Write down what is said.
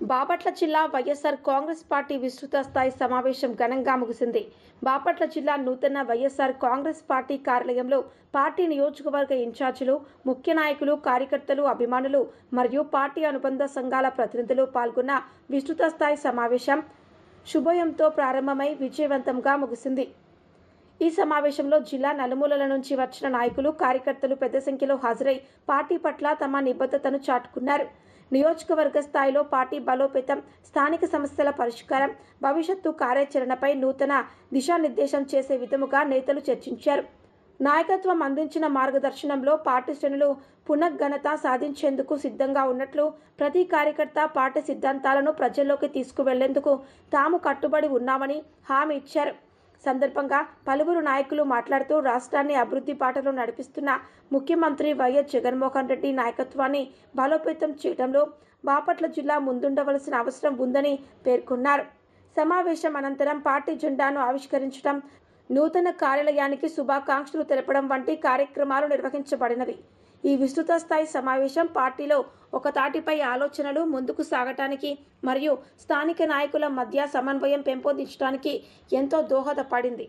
బాపట్ల జిల్లా వైఎస్ఆర్ కాంగ్రెస్ పార్టీ విస్తృత స్థాయి సమావేశం ఘనంగా ముగిసింది. బాపట్ల జిల్లా నూతన వైఎస్ఆర్ కాంగ్రెస్ పార్టీ కార్యాలయంలో పార్టీ నియోజకవర్గ ఇన్ఛార్జీలు ముఖ్య నాయకులు కార్యకర్తలు అభిమానులు మరియు పార్టీ అనుబంధ సంఘాల ప్రతినిధులు పాల్గొన్న విస్తృత స్థాయి సమావేశం శుభయంతో ప్రారంభమై విజయవంతంగా ముగిసింది. ఈ సమావేశంలో జిల్లా నలుమూలల నుంచి వచ్చిన నాయకులు కార్యకర్తలు పెద్ద సంఖ్యలో హాజరై పార్టీ పట్ల తమ నిబద్ధతను చాటుకున్నారు. నియోజకవర్గ స్థాయిలో పార్టీ బలోపేతం స్థానిక సమస్యల పరిష్కారం భవిష్యత్తు కార్యాచరణపై నూతన దిశానిర్దేశం చేసే విధముగా నేతలు చర్చించారు. నాయకత్వం అందించిన మార్గదర్శనంలో పార్టీ శ్రేణులు పునఃఘనత సాధించేందుకు సిద్ధంగా ఉన్నట్లు ప్రతి కార్యకర్త పార్టీ సిద్ధాంతాలను ప్రజల్లోకి తీసుకువెళ్ళేందుకు తాము కట్టుబడి ఉన్నామని హామీ ఇచ్చారు. సందర్భంగా పలువురు నాయకులు మాట్లాడుతూ రాష్ట్రాన్ని అభివృద్ధి బాటలో నడిపిస్తున్న ముఖ్యమంత్రి వైఎస్ జగన్మోహన్ రెడ్డి నాయకత్వాన్ని బలోపేతం చేయడంలో బాపట్ల జిల్లా ముందుండవలసిన అవసరం ఉందని పేర్కొన్నారు. సమావేశం అనంతరం పార్టీ జెండాను ఆవిష్కరించడం నూతన కార్యాలయానికి శుభాకాంక్షలు తెలపడం వంటి కార్యక్రమాలు నిర్వహించబడినవి. ఈ విస్తృత స్థాయి సమావేశం పార్టీలో ఒక తాటిపై ఆలోచనలు ముందుకు సాగటానికి మరియు స్థానిక నాయకుల మధ్య సమన్వయం పెంపొందించడానికి ఎంతో దోహదపడింది.